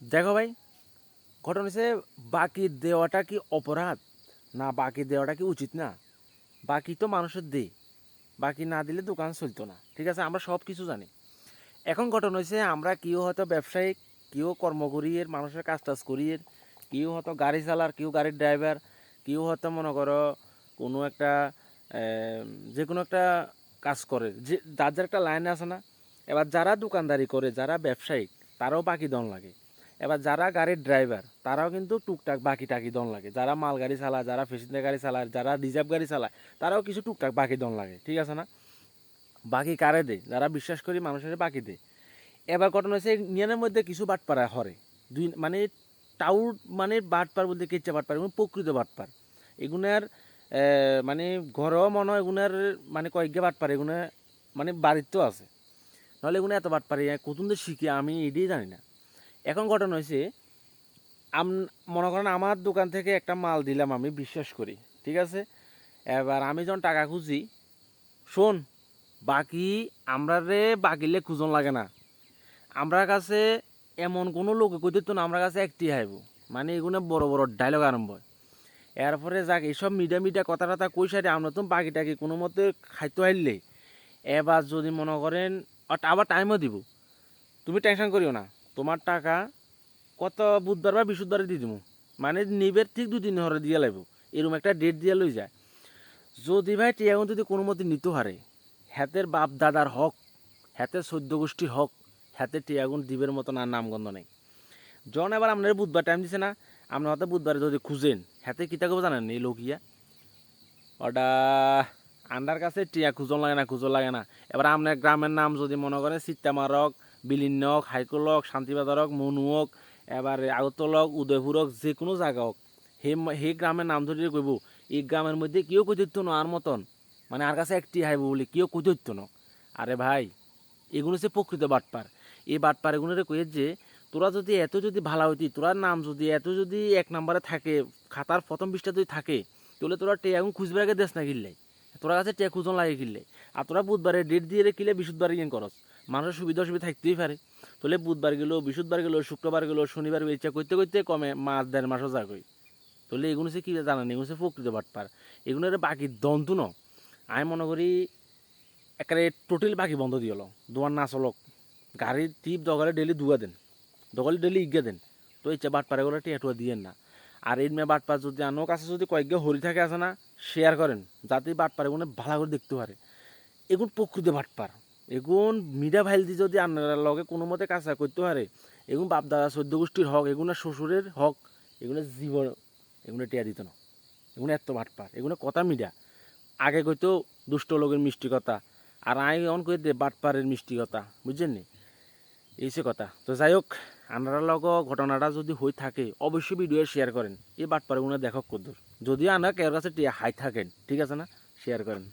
দেখো ভাই, ঘটনা হচ্ছে বাকি দেওয়াটা কি অপরাধ? না, বাকি দেওয়াটা কি উচিত না? বাকি তো মানুষের দে বাকি না দিলে দোকান চলতো না। ঠিক আছে, আমরা সব কিছু জানি। এখন ঘটনা হয়েছে আমরা কেউ হয়তো ব্যবসায়িক, কেউ কর্মকরিয়ের মানুষের কাজ টাজ করিয়ের কেউ হয়তো গাড়ি চালার, কেউ গাড়ির ড্রাইভার কেউ হয়তো মনে করো কোনো একটা যে কোনো একটা কাজ করে। যে, যার যার একটা লাইন আছে না, এবার যারা দোকানদারি করে, যারা ব্যবসায়িক, তারাও বাকি দন লাগে। এবার যারা গাড়ির ড্রাইভার তারাও কিন্তু টুকটাক বাকি টাকি দন লাগে। যারা মাল গাড়ি চালায়, যারা ফেসিন্দার গাড়ি চালায়, যারা রিজার্ভ গাড়ি চালায়, তারাও কিছু টুকটাক বাকি দন লাগে, ঠিক আছে না? বাকি কারে দেয়? যারা বিশ্বাস করি মানুষের বাকি দেয়। এবার ঘটনা হচ্ছে নিয়নের মধ্যে কিছু বাটপাড়া হরে। দুই মানে টাউট মানে বাটপার বলতে কেচ্চা বাটপার এগুলো প্রকৃত বাটপার এগুনার মানে ঘরেও মনে হয় এগুনার মানে কয়েকগে বাটপার এগুলো মানে বাড়িতেও আছে। নাহলে এগুলো এত বাটপারি যে শিখি আমি এটাই জানি না। এখন ঘটনা হয়েছে আম, মনে করেন আমার দোকান থেকে একটা মাল দিলাম আমি, বিশ্বাস করি, ঠিক আছে? এবার আমি যখন টাকা খুঁজি, শোন, বাকি আমরা রে বাকিলে খুঁজন লাগে না। আমরা কাছে এমন কোনো লোক কইতে তো না আমরা কাছে একটি আইব মানে এগুলো বড় বড় ডায়লগ আরম্ভ হয়। এরপরে যাক, এইসব মিডিয়া মিডিয়া কথা টথা কই সারি, আমরা তো বাকি টাকি কোনো মতে খাইতে আইলে এবার যদি মনে করেন আবার টাইমও দিব। তুমি টেনশন করিও না। তোমার টাকা কত বুধবার বা বৃহস্পতিবারে দিয়ে দিব মানে নিবের ঠিক দু দিন হরে দিয়ে লাগব এরকম একটা ডেট দিয়ে লই যায়। যদি ভাই টিয়াগুন যদি কোনো মতে নিতে হারে, হাতের বাপ দাদার হক, হাতের সদ্য গোষ্ঠীর হক, হাতে টিয়াগুন দিবের মতন আর নামগন্ধ নেই। জন এবার আপনার বুধবার টাইম দিছে না আপনার হয়তো বুধবারে যদি খুঁজেন, হাতে কিতা করব জানেন এই লোকিয়া ওটা আন্ডার কাছে টিয়া খুঁজন লাগে না খুঁজন লাগে না। এবার আপনার গ্রামের নাম যদি মনে করেন সিত্তামারক বিলিন্নক হাইকলক শান্তিবাজারক মনুয়ক এবার আগতলক উদয়পুরক যে কোনো জায়গা হোক সেই সেই গ্রামের নাম ধরে কইব এই গ্রামের মধ্যে কেউ কই ন আর মতন? মানে আর কাছে একটি হাইব বলে কেউ কই ন? আরে ভাই এগুলো হচ্ছে প্রকৃত বাটপার এই বাটপার এগুলোরে কয়ে যে তোরা যদি এত যদি ভালো হইতি তোরার নাম যদি এত যদি এক নম্বরে থাকে খাতার প্রথম পৃষ্ঠা যদি থাকে তাহলে তোরা টে এখন আগে দেশ না কিনলে তোরা কাছে টে খুঁজন লাগে কিনলে। আর তোরা বুধবারে ডেট দিয়ে রে কিলে বৃহস্পতিবারে ইয়ে করস। মানুষের সুবিধা অসুবিধা থাকতেই পারে। তাহলে বুধবার গেলো বৃহস্পতিবার গেলো শুক্রবার গেলো শনিবার গেলো ইচ্ছা করতে করতে কমে মাস, দেড় মাসও যাগই তাহলে এগুলো সে কী জানেন? এগুলো সে প্রকৃত বাটপার। এগুলোর বাকি দন্তু ন। আমি মনে করি একেবারে টোটাল বাকি বন্ধ দিয়েল দোয়ার না চলক। গাড়ির টিপ দগালে ডেলি দুয়া দেন। দগালে ডেলি ইজ্ঞা দেন। তো ইচ্ছা বাটপার এগুলো টিয়াটুয়া দিয়েন না। আর এই মেয়ে বাটপার যদি আনো কাছে যদি কয়েকগে হরি থাকে আছে না শেয়ার করেন, যাতে বাটপার এগুলো ভালো করে দেখতে পারে। এগুন প্রকৃত বাটপার। এগুন মিডা ভাইল দিয়ে যদি আপনার লগে কোনো মতে কাজটা করতে পারে, এগুন বাপ দাদা চোদ্দ গোষ্ঠীর হক এগুলো শ্বশুরের হক এগুলো জীবন এগুলো টিয়া দিত না। এগুলো এত বাটপার। এগুলো কথা মিডা আগে কইতো দুষ্ট লোকের মিষ্টি কথা, আর আই অন কই দে বাটপারের মিষ্টি কথা, বুঝছেন নি? এই সে কথা। তো যাই হোক আপনারা লগ ঘটনাটা যদি হয়ে থাকে, অবশ্যই ভিডিও শেয়ার করেন। এই বাটপারগুলো দেখক কদ্দুর। যদি আনা কেউ কাছে হাই থাকেন, ঠিক আছে না? শেয়ার করেন।